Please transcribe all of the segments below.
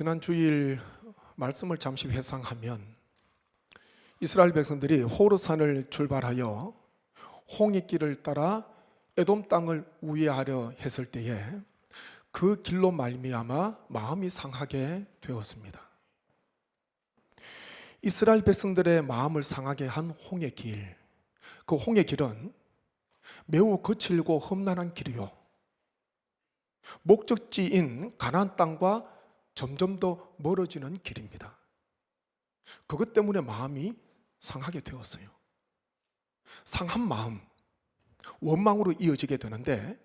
지난 주일 말씀을 잠시 회상하면 이스라엘 백성들이 호르산을 출발하여 홍해길을 따라 에돔 땅을 우회하려 했을 때에 그 길로 말미암아 마음이 상하게 되었습니다. 이스라엘 백성들의 마음을 상하게 한 홍해길, 그 홍해길은 매우 거칠고 험난한 길이요. 목적지인 가나안 땅과 점점 더 멀어지는 길입니다. 그것 때문에 마음이 상하게 되었어요. 상한 마음, 원망으로 이어지게 되는데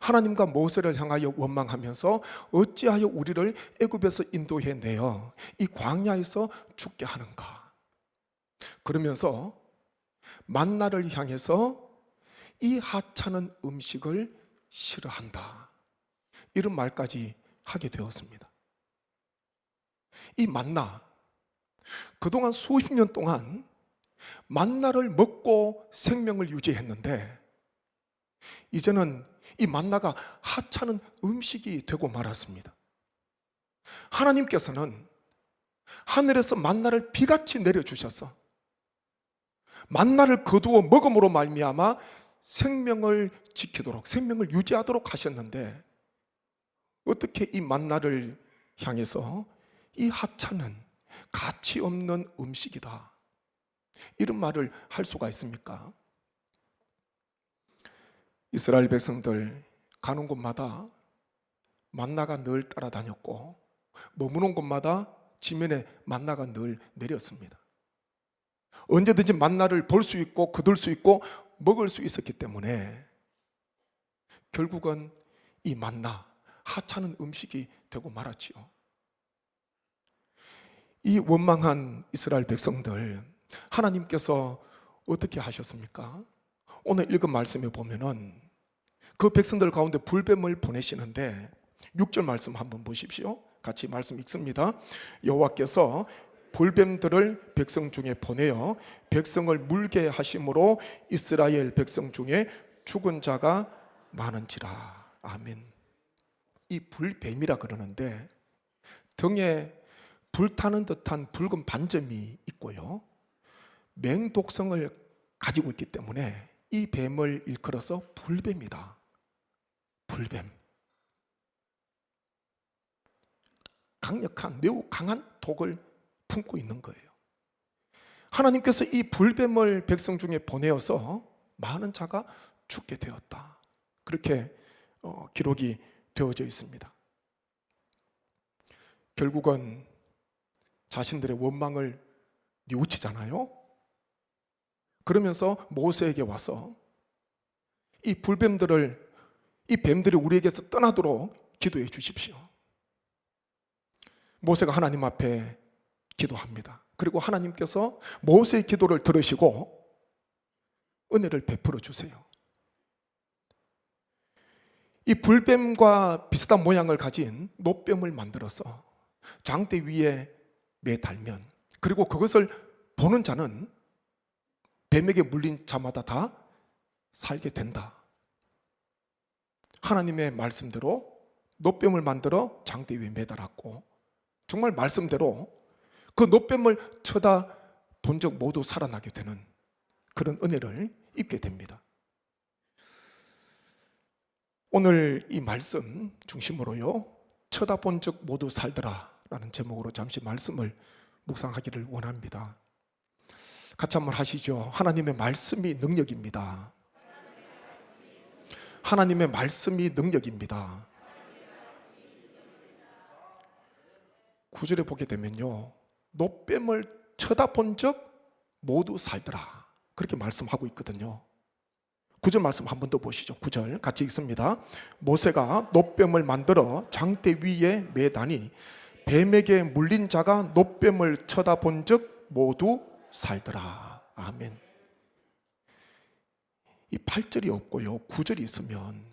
하나님과 모세를 향하여 원망하면서 어찌하여 우리를 애굽에서 인도해 내어 이 광야에서 죽게 하는가? 그러면서 만나를 향해서 이 하찮은 음식을 싫어한다. 이런 말까지 하게 되었습니다. 이 만나 그동안 수십 년 동안 만나를 먹고 생명을 유지했는데 이제는 이 만나가 하찮은 음식이 되고 말았습니다. 하나님께서는 하늘에서 만나를 비같이 내려 주셔서 만나를 거두어 먹음으로 말미암아 생명을 지키도록 생명을 유지하도록 하셨는데 어떻게 이 만나를 향해서 이 하찮은 가치 없는 음식이다. 이런 말을 할 수가 있습니까? 이스라엘 백성들 가는 곳마다 만나가 늘 따라다녔고 머무는 곳마다 지면에 만나가 늘 내렸습니다. 언제든지 만나를 볼 수 있고 거둘 수 있고 먹을 수 있었기 때문에 결국은 이 만나 하찮은 음식이 되고 말았지요. 이 원망한 이스라엘 백성들 하나님께서 어떻게 하셨습니까? 오늘 읽은 말씀에 보면은 그 백성들 가운데 불뱀을 보내시는데 6절 말씀 한번 보십시오. 같이 말씀 읽습니다. 여호와께서 불뱀들을 백성 중에 보내어 백성을 물게 하심으로 이스라엘 백성 중에 죽은 자가 많은지라. 아멘. 이 불뱀이라 그러는데 등에 불타는 듯한 붉은 반점이 있고요. 맹독성을 가지고 있기 때문에 이 뱀을 일컬어서 불뱀이다. 불뱀. 강력한 매우 강한 독을 품고 있는 거예요. 하나님께서 이 불뱀을 백성 중에 보내어서 많은 자가 죽게 되었다. 그렇게 어, 기록이 되어져 있습니다. 결국은 자신들의 원망을 뉘우치잖아요. 그러면서 모세에게 와서 이 불뱀들을 이 뱀들이 우리에게서 떠나도록 기도해 주십시오. 모세가 하나님 앞에 기도합니다. 그리고 하나님께서 모세의 기도를 들으시고 은혜를 베풀어 주세요. 이 불뱀과 비슷한 모양을 가진 노뱀을 만들어서 장대 위에 매달면 그리고 그것을 보는 자는 뱀에게 물린 자마다 다 살게 된다. 하나님의 말씀대로 노뱀을 만들어 장대 위에 매달았고 정말 말씀대로 그 노뱀을 쳐다 본 적 모두 살아나게 되는 그런 은혜를 입게 됩니다. 오늘 이 말씀 중심으로요. 쳐다본 적 모두 살더라 라는 제목으로 잠시 말씀을 묵상하기를 원합니다. 같이 한번 하시죠. 하나님의 말씀이 능력입니다. 하나님의 말씀이 능력입니다. 구절에 보게 되면요. 노뱀을 쳐다본 적 모두 살더라. 그렇게 말씀하고 있거든요. 구절 말씀 한 번 더 보시죠. 구절 같이 읽습니다. 모세가 노뱀을 만들어 장대 위에 매다니 뱀에게 물린 자가 노뱀을 쳐다본 적 모두 살더라. 아멘. 이 8절이 없고요. 9절이 있으면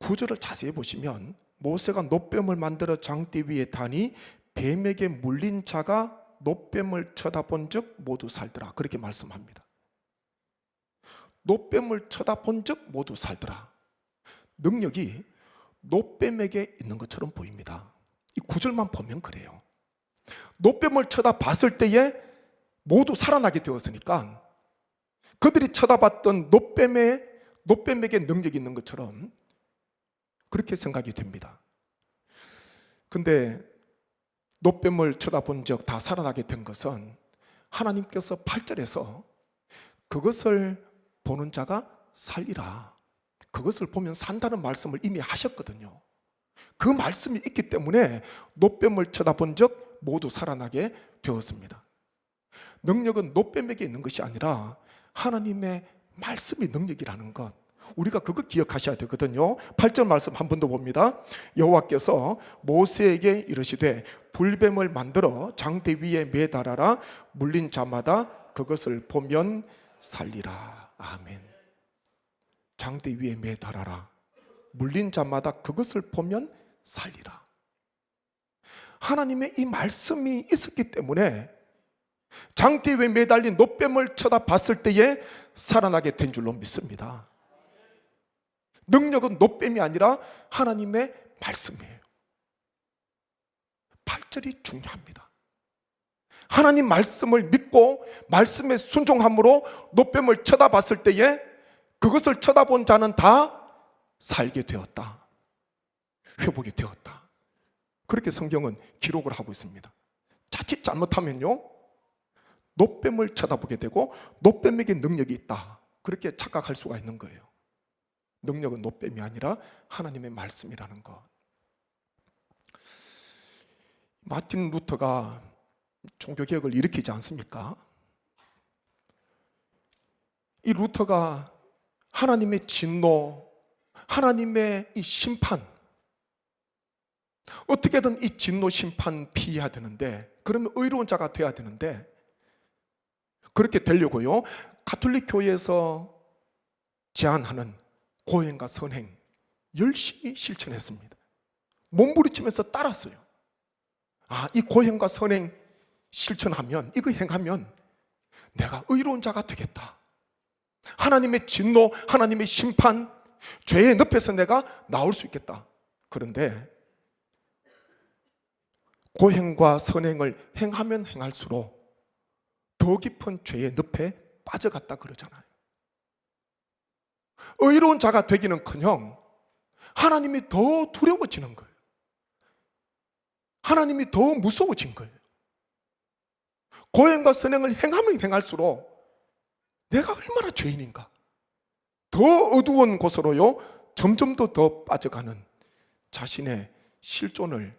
9절을 자세히 보시면 모세가 노뱀을 만들어 장대 위에 다니 뱀에게 물린 자가 노뱀을 쳐다본 적 모두 살더라. 그렇게 말씀합니다. 노뱀을 쳐다본 적 모두 살더라. 능력이 노뱀에게 있는 것처럼 보입니다. 이 구절만 보면 그래요. 노뱀을 쳐다봤을 때에 모두 살아나게 되었으니까 그들이 쳐다봤던 노뱀의 노뱀에게 능력이 있는 것처럼 그렇게 생각이 됩니다. 근데 노뱀을 쳐다본 적 다 살아나게 된 것은 하나님께서 8절에서 그것을 보는 자가 살리라. 그것을 보면 산다는 말씀을 이미 하셨거든요. 그 말씀이 있기 때문에 노뱀을 쳐다본 적 모두 살아나게 되었습니다. 능력은 노뱀에게 있는 것이 아니라 하나님의 말씀이 능력이라는 것. 우리가 그거 기억하셔야 되거든요. 8절 말씀 한 번 더 봅니다. 여호와께서 모세에게 이르시되 불뱀을 만들어 장대 위에 매달아라 물린 자마다 그것을 보면 살리라. 아멘. 장대 위에 매달아라. 물린 자마다 그것을 보면 살리라. 하나님의 이 말씀이 있었기 때문에 장대 위에 매달린 노뱀을 쳐다봤을 때에 살아나게 된 줄로 믿습니다. 능력은 노뱀이 아니라 하나님의 말씀이에요. 8절이 중요합니다. 하나님 말씀을 믿고 말씀에 순종함으로 노뱀을 쳐다봤을 때에 그것을 쳐다본 자는 다 살게 되었다. 회복이 되었다. 그렇게 성경은 기록을 하고 있습니다. 자칫 잘못하면요. 노뱀을 쳐다보게 되고 노뱀에게 능력이 있다. 그렇게 착각할 수가 있는 거예요. 능력은 노뱀이 아니라 하나님의 말씀이라는 것. 마틴 루터가 종교개혁을 일으키지 않습니까? 이 루터가 하나님의 진노, 하나님의 이 심판, 어떻게든 이 진노 심판 피해야 되는데, 그러면 의로운 자가 돼야 되는데, 그렇게 되려고요. 가톨릭 교회에서 제안하는 고행과 선행 열심히 실천했습니다. 몸부리치면서 따랐어요. 아, 이 고행과 선행 실천하면 이거 행하면 내가 의로운 자가 되겠다. 하나님의 진노, 하나님의 심판, 죄의 늪에서 내가 나올 수 있겠다. 그런데 고행과 선행을 행하면 행할수록 더 깊은 죄의 늪에 빠져갔다 그러잖아요. 의로운 자가 되기는 커녕 하나님이 더 두려워지는 거예요. 하나님이 더 무서워진 거예요. 고행과 선행을 행하면 행할수록 내가 얼마나 죄인인가. 더 어두운 곳으로요, 점점 더 더 빠져가는 자신의 실존을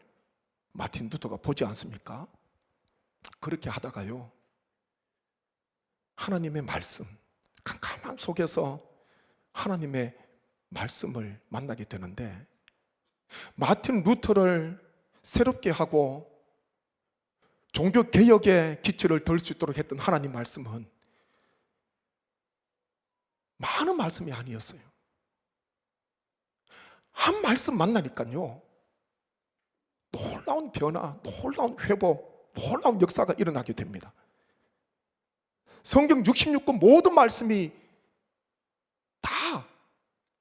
마틴 루터가 보지 않습니까? 그렇게 하다가요, 하나님의 말씀, 캄캄함 속에서 하나님의 말씀을 만나게 되는데, 마틴 루터를 새롭게 하고 종교 개혁의 기초를 들수 있도록 했던 하나님 말씀은 많은 말씀이 아니었어요. 한 말씀 만나니까요. 놀라운 변화, 놀라운 회복, 놀라운 역사가 일어나게 됩니다. 성경 66권 모든 말씀이 다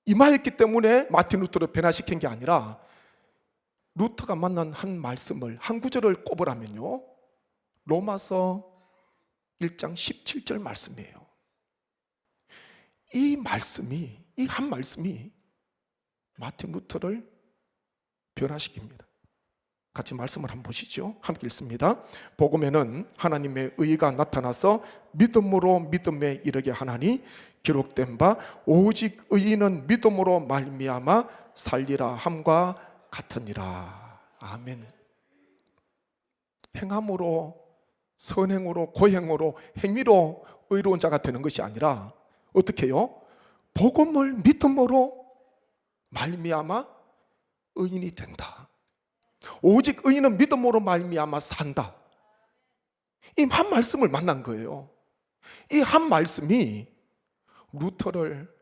임하였기 때문에 마틴 루터를 변화시킨 게 아니라 루터가 만난 한 말씀을 한 구절을 꼽으라면요. 로마서 1장 17절 말씀이에요. 이 말씀이 이 한 말씀이 마틴 루터를 변화시킵니다. 같이 말씀을 한번 보시죠. 함께 읽습니다. 복음에는 하나님의 의가 나타나서 믿음으로 믿음에 이르게 하나니 기록된 바 오직 의인은 믿음으로 말미암아 살리라 함과 같으니라. 아멘. 행함으로 선행으로 고행으로 행위로 의로운 자가 되는 것이 아니라 어떻게요? 복음을 믿음으로 말미암아 의인이 된다. 오직 의인은 믿음으로 말미암아 산다. 이 한 말씀을 만난 거예요. 이 한 말씀이 루터를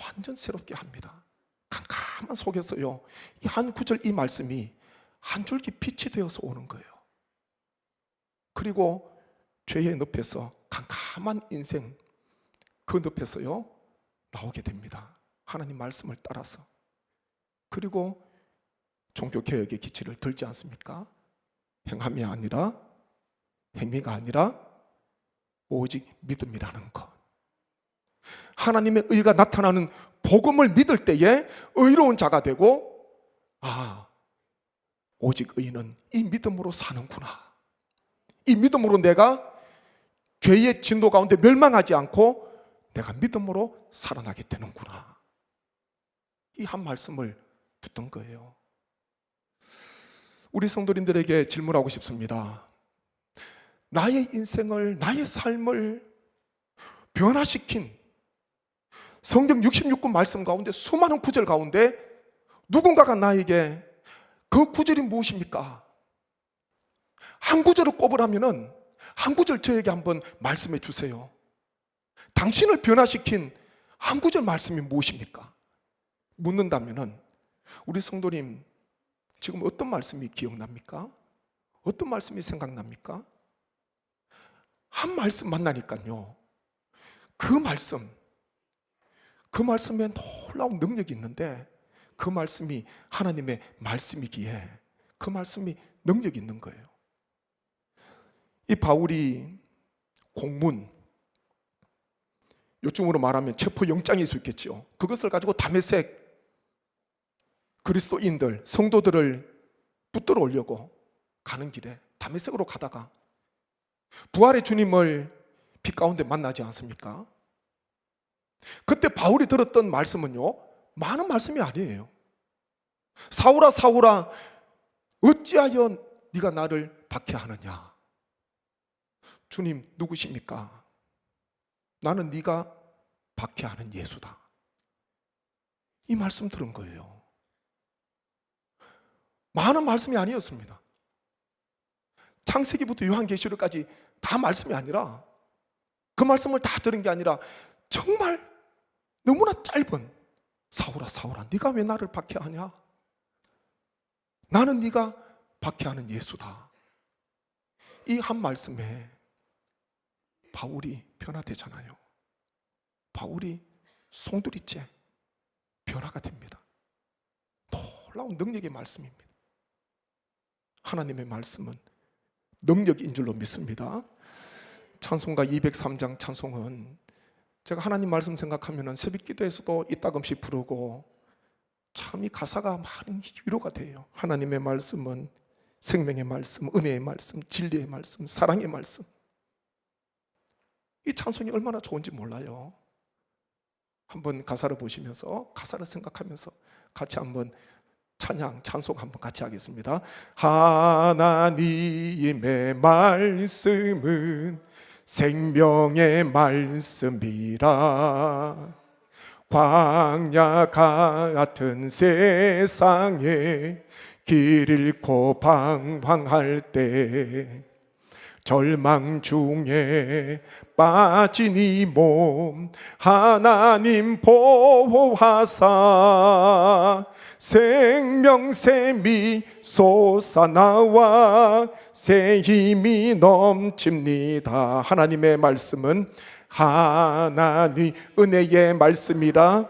완전 새롭게 합니다. 캄캄한 속에서요. 이 한 구절 이 말씀이 한 줄기 빛이 되어서 오는 거예요. 그리고 죄의 늪에서 캄캄한 인생 그 늪에서요 나오게 됩니다. 하나님 말씀을 따라서. 그리고 종교 개혁의 기치를 들지 않습니까? 행함이 아니라 행위가 아니라 오직 믿음이라는 것. 하나님의 의가 나타나는 복음을 믿을 때에 의로운 자가 되고 아 오직 의는 이 믿음으로 사는구나. 이 믿음으로 내가 죄의 진도 가운데 멸망하지 않고 내가 믿음으로 살아나게 되는구나. 이 한 말씀을 붙던 거예요. 우리 성도님들에게 질문하고 싶습니다. 나의 인생을, 나의 삶을 변화시킨 성경 66권 말씀 가운데 수많은 구절 가운데 누군가가 나에게 그 구절이 무엇입니까? 한 구절을 꼽으라면은 한 구절 저에게 한번 말씀해 주세요. 당신을 변화시킨 한 구절 말씀이 무엇입니까? 묻는다면은 우리 성도님 지금 어떤 말씀이 기억납니까? 어떤 말씀이 생각납니까? 한 말씀 만나니까요. 그 말씀, 그 말씀에 놀라운 능력이 있는데 그 말씀이 하나님의 말씀이기에 그 말씀이 능력이 있는 거예요. 이 바울이 공문, 요즘으로 말하면 체포 영장일 수 있겠죠. 그것을 가지고 담에색 그리스도인들, 성도들을 붙들어 오려고 가는 길에 담에색으로 가다가 부활의 주님을 빛 가운데 만나지 않습니까? 그때 바울이 들었던 말씀은요, 많은 말씀이 아니에요. 사울아, 사울아, 어찌하여 네가 나를 박해하느냐? 주님 누구십니까? 나는 네가 박해하는 예수다. 이 말씀 들은 거예요. 많은 말씀이 아니었습니다. 창세기부터 요한계시록까지 다 말씀이 아니라 그 말씀을 다 들은 게 아니라 정말 너무나 짧은 사울아 사울아 네가 왜 나를 박해하냐? 나는 네가 박해하는 예수다. 이 한 말씀에 바울이 변화되잖아요. 바울이 송두리째 변화가 됩니다. 놀라운 능력의 말씀입니다. 하나님의 말씀은 능력인 줄로 믿습니다. 찬송가 203장 찬송은 제가 하나님 말씀 생각하면 새벽 기도에서도 이따금씩 부르고 참 이 가사가 많은 위로가 돼요. 하나님의 말씀은 생명의 말씀, 은혜의 말씀, 진리의 말씀, 사랑의 말씀. 이 찬송이 얼마나 좋은지 몰라요. 한번 가사를 보시면서 가사를 생각하면서 같이 한번 찬양 찬송 한번 같이 하겠습니다. 하나님의 말씀은 생명의 말씀이라 광야 같은 세상에 길 잃고 방황할 때 절망 중에 빠진 이 몸 하나님 보호하사 생명샘이 솟아나와 새 힘이 넘칩니다. 하나님의 말씀은 하나님 은혜의 말씀이라.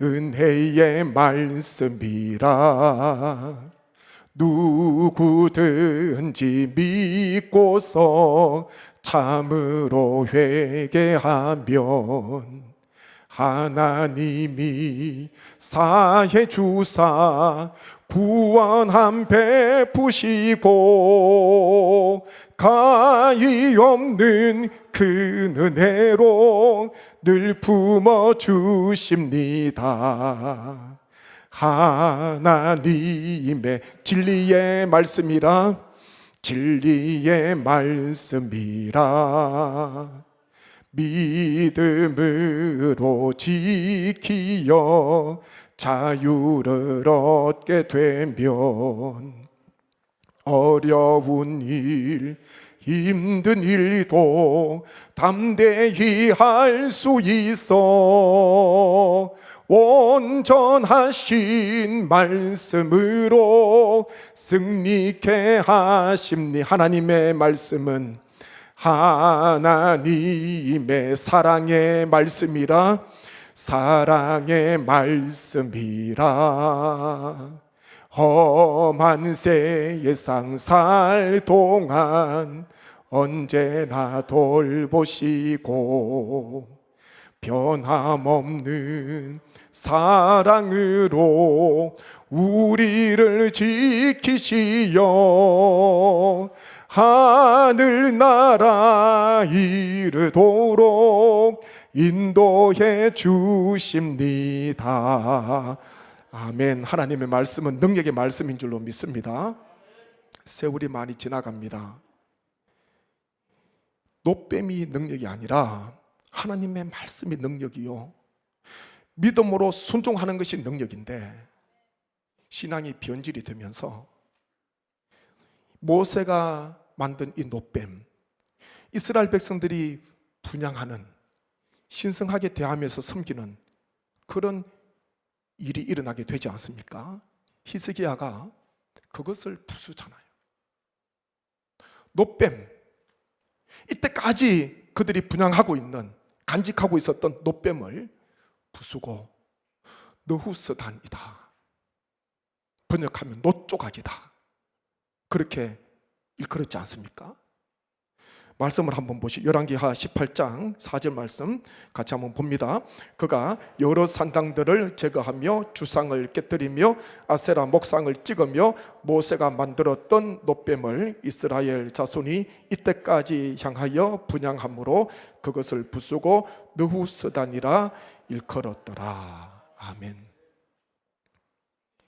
은혜의 말씀이라. 누구든지 믿고서 참으로 회개하면 하나님이 사해 주사 구원함 베푸시고 가히 없는 그 은혜로 늘 품어 주십니다. 하나님의 진리의 말씀이라 진리의 말씀이라 믿음으로 지키어 자유를 얻게 되면 어려운 일 힘든 일도 담대히 할 수 있어. 온전하신 말씀으로 승리케 하심니 하나님의 말씀은 하나님의 사랑의 말씀이라 사랑의 말씀이라. 험한 세상 살 동안 언제나 돌보시고 변함없는 사랑으로 우리를 지키시어 하늘나라 이르도록 인도해 주십니다. 아멘. 하나님의 말씀은 능력의 말씀인 줄로 믿습니다. 세월이 많이 지나갑니다. 노뱀이 능력이 아니라 하나님의 말씀이 능력이요. 믿음으로 순종하는 것이 능력인데 신앙이 변질이 되면서 모세가 만든 이 노뱀 이스라엘 백성들이 분양하는 신성하게 대하면서 섬기는 그런 일이 일어나게 되지 않습니까? 히스기야가 그것을 부수잖아요. 노뱀 이때까지 그들이 분양하고 있는 간직하고 있었던 노뱀을 부수고 너후스단이다. 번역하면 노조각이다. 그렇게 일컬었지 않습니까? 말씀을 한번 보시 열왕기하 18장 4절 말씀 같이 한번 봅니다. 그가 여러 산당들을 제거하며 주상을 깨뜨리며 아세라 목상을 찍으며 모세가 만들었던 노뱀을 이스라엘 자손이 이때까지 향하여 분양함으로 그것을 부수고 느후스단이라 일컬었더라. 아멘.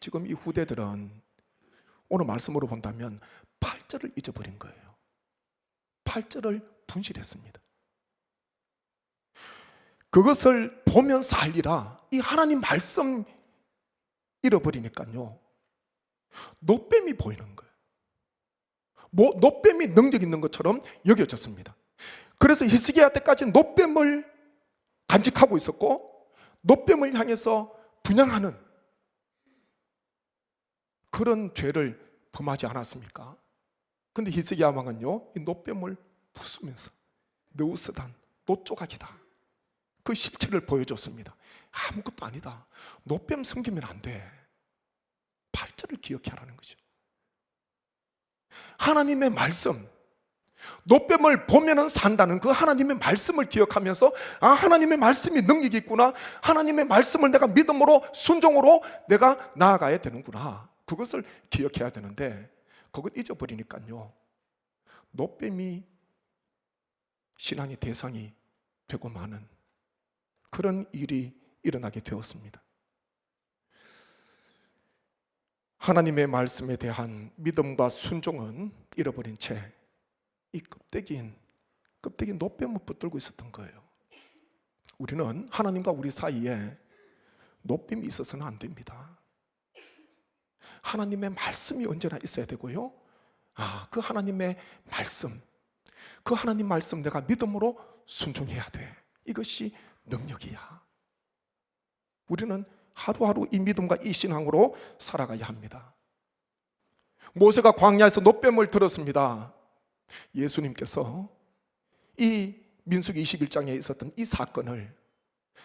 지금 이 후대들은 오늘 말씀으로 본다면 8절을 잊어버린 거예요. 8절을 분실했습니다. 그것을 보면 살리라. 이 하나님 말씀 잃어버리니까요. 노뱀이 보이는 거예요. 뭐, 노뱀이 능력 있는 것처럼 여겨졌습니다. 그래서 히스기야 때까지 노뱀을 간직하고 있었고 노뱀을 향해서 분양하는 그런 죄를 범하지 않았습니까? 근데 히스기야 왕은요, 이 노뱀을 부수면서 느우스단, 노조각이다. 그 실체를 보여줬습니다. 아무것도 아니다. 노뱀 숨기면 안 돼. 팔절을 기억하라는 거죠. 하나님의 말씀, 노뱀을 보면은 산다는 그 하나님의 말씀을 기억하면서 아 하나님의 말씀이 능력이 있구나 하나님의 말씀을 내가 믿음으로 순종으로 내가 나아가야 되는구나 그것을 기억해야 되는데 그것 잊어버리니까요 노뱀이 신앙의 대상이 되고 마는 그런 일이 일어나게 되었습니다 하나님의 말씀에 대한 믿음과 순종은 잃어버린 채 이 껍데기인 껍데기 노뱀을 붙들고 있었던 거예요. 우리는 하나님과 우리 사이에 노뱀이 있어서는 안 됩니다. 하나님의 말씀이 언제나 있어야 되고요. 아, 그 하나님의 말씀, 그 하나님 말씀 내가 믿음으로 순종해야 돼. 이것이 능력이야. 우리는 하루하루 이 믿음과 이 신앙으로 살아가야 합니다. 모세가 광야에서 노뱀을 들었습니다. 예수님께서 이 민수기 21장에 있었던 이 사건을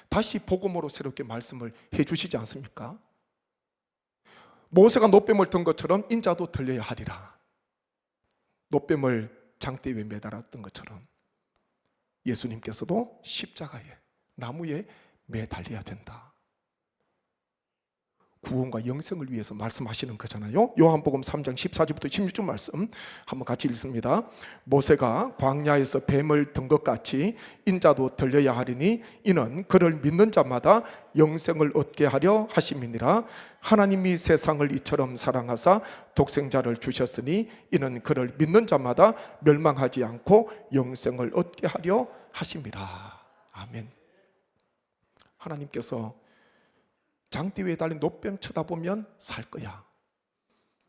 다시 복음으로 새롭게 말씀을 해 주시지 않습니까? 모세가 노뱀을 든 것처럼 인자도 들려야 하리라. 노뱀을 장대 위에 매달았던 것처럼 예수님께서도 십자가에 나무에 매달려야 된다. 구원과 영생을 위해서 말씀하시는 거잖아요. 요한복음 3장 14절부터 16절 말씀 한번 같이 읽습니다. 모세가 광야에서 뱀을 든 것 같이 인자도 들려야 하리니 이는 그를 믿는 자마다 영생을 얻게 하려 하심이니라. 하나님이 세상을 이처럼 사랑하사 독생자를 주셨으니 이는 그를 믿는 자마다 멸망하지 않고 영생을 얻게 하려 하심이라. 아멘. 하나님께서 장대 위에 달린 노뱀 쳐다보면 살 거야.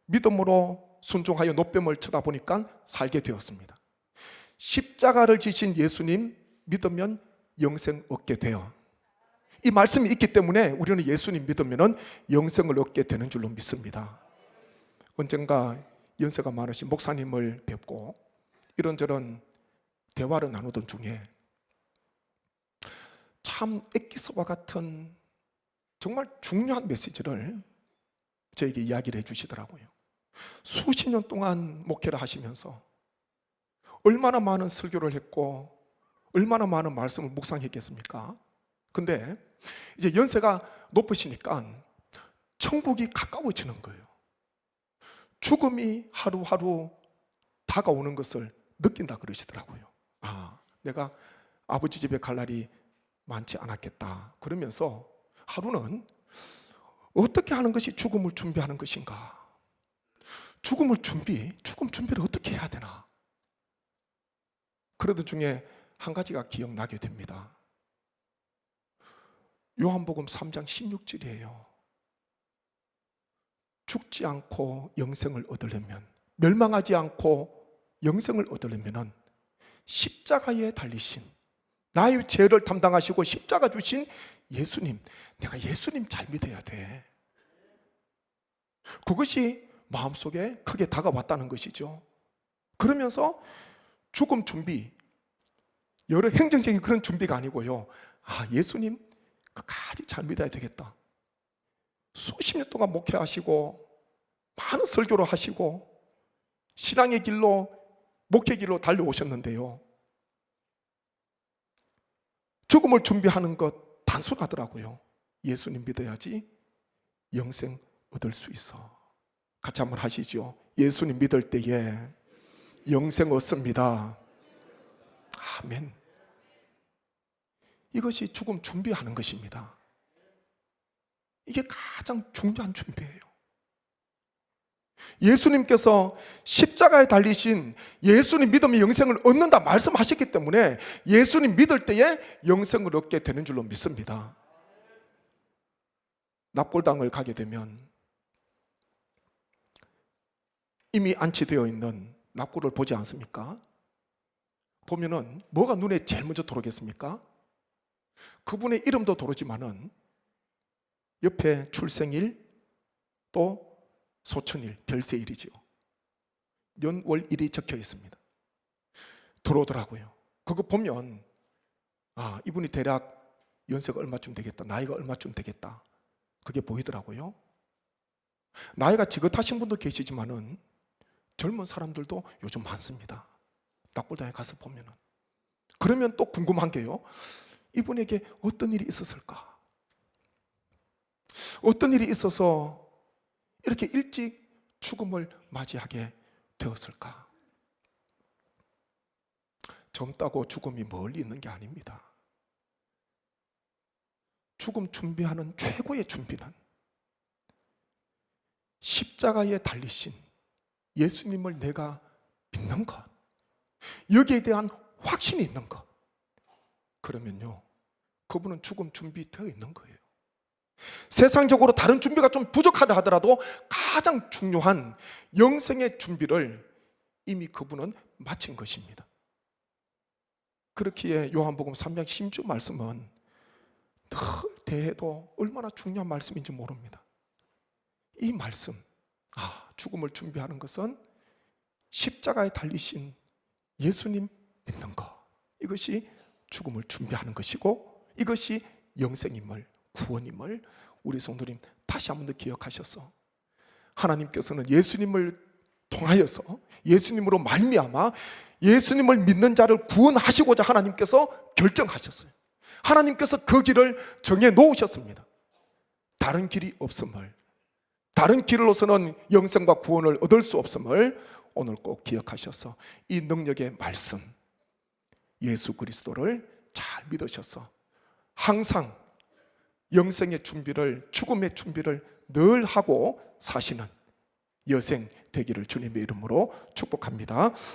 믿음으로 순종하여 노뱀을 쳐다보니까 살게 되었습니다. 십자가를 지신 예수님 믿으면 영생 얻게 돼요. 이 말씀이 있기 때문에 우리는 예수님 믿으면 영생을 얻게 되는 줄로 믿습니다. 언젠가 연세가 많으신 목사님을 뵙고 이런저런 대화를 나누던 중에 참 액기서와 같은 정말 중요한 메시지를 저에게 이야기를 해주시더라고요. 수십 년 동안 목회를 하시면서 얼마나 많은 설교를 했고 얼마나 많은 말씀을 묵상했겠습니까? 근데 이제 연세가 높으시니까 천국이 가까워지는 거예요. 죽음이 하루하루 다가오는 것을 느낀다 그러시더라고요. 아, 내가 아버지 집에 갈 날이 많지 않았겠다. 그러면서 하루는 어떻게 하는 것이 죽음을 준비하는 것인가? 죽음을 준비, 죽음 준비를 어떻게 해야 되나? 그러던 중에 한 가지가 기억나게 됩니다. 요한복음 3장 16절이에요. 죽지 않고 영생을 얻으려면 멸망하지 않고 영생을 얻으려면은 십자가에 달리신 나의 죄를 담당하시고 십자가 주신 예수님 내가 예수님 잘 믿어야 돼. 그것이 마음속에 크게 다가왔다는 것이죠. 그러면서 죽음 준비 여러 행정적인 그런 준비가 아니고요. 아, 예수님 끝까지 잘 믿어야 되겠다. 수십 년 동안 목회하시고 많은 설교를 하시고 신앙의 길로 목회 길로 달려오셨는데요. 죽음을 준비하는 것 단순하더라고요. 예수님 믿어야지 영생 얻을 수 있어. 같이 한번 하시죠. 예수님 믿을 때에 영생 얻습니다. 아멘. 이것이 죽음 준비하는 것입니다. 이게 가장 중요한 준비예요. 예수님께서 십자가에 달리신 예수님 믿으면 영생을 얻는다 말씀하셨기 때문에 예수님 믿을 때에 영생을 얻게 되는 줄로 믿습니다. 납골당을 가게 되면 이미 안치되어 있는 납골을 보지 않습니까? 보면은 뭐가 눈에 제일 먼저 들어오겠습니까? 그분의 이름도 들어오지만은 옆에 출생일 또 소천일, 별세일이지요. 연월일이 적혀 있습니다. 들어오더라고요. 그거 보면 아 이분이 대략 연세가 얼마쯤 되겠다, 나이가 얼마쯤 되겠다. 그게 보이더라고요. 나이가 지긋하신 분도 계시지만은 젊은 사람들도 요즘 많습니다. 납골당에 가서 보면은 그러면 또 궁금한 게요. 이분에게 어떤 일이 있었을까? 어떤 일이 있어서 이렇게 일찍 죽음을 맞이하게 되었을까? 젊다고 죽음이 멀리 있는 게 아닙니다. 죽음 준비하는 최고의 준비는 십자가에 달리신 예수님을 내가 믿는 것, 여기에 대한 확신이 있는 것. 그러면요, 그분은 죽음 준비되어 있는 거예요. 세상적으로 다른 준비가 좀 부족하다 하더라도 가장 중요한 영생의 준비를 이미 그분은 마친 것입니다. 그렇기에 요한복음 3장 16주 말씀은 늘 대해도 얼마나 중요한 말씀인지 모릅니다. 이 말씀, 아, 죽음을 준비하는 것은 십자가에 달리신 예수님 믿는 것. 이것이 죽음을 준비하는 것이고 이것이 영생임을 구원임을 우리 성도님 다시 한 번 더 기억하셔서 하나님께서는 예수님을 통하여서 예수님으로 말미암아 예수님을 믿는 자를 구원하시고자 하나님께서 결정하셨어요. 하나님께서 그 길을 정해 놓으셨습니다. 다른 길이 없음을 다른 길로서는 영생과 구원을 얻을 수 없음을 오늘 꼭 기억하셔서 이 능력의 말씀 예수 그리스도를 잘 믿으셔서 항상 영생의 준비를 죽음의 준비를 늘 하고 사시는 여생 되기를 주님의 이름으로 축복합니다.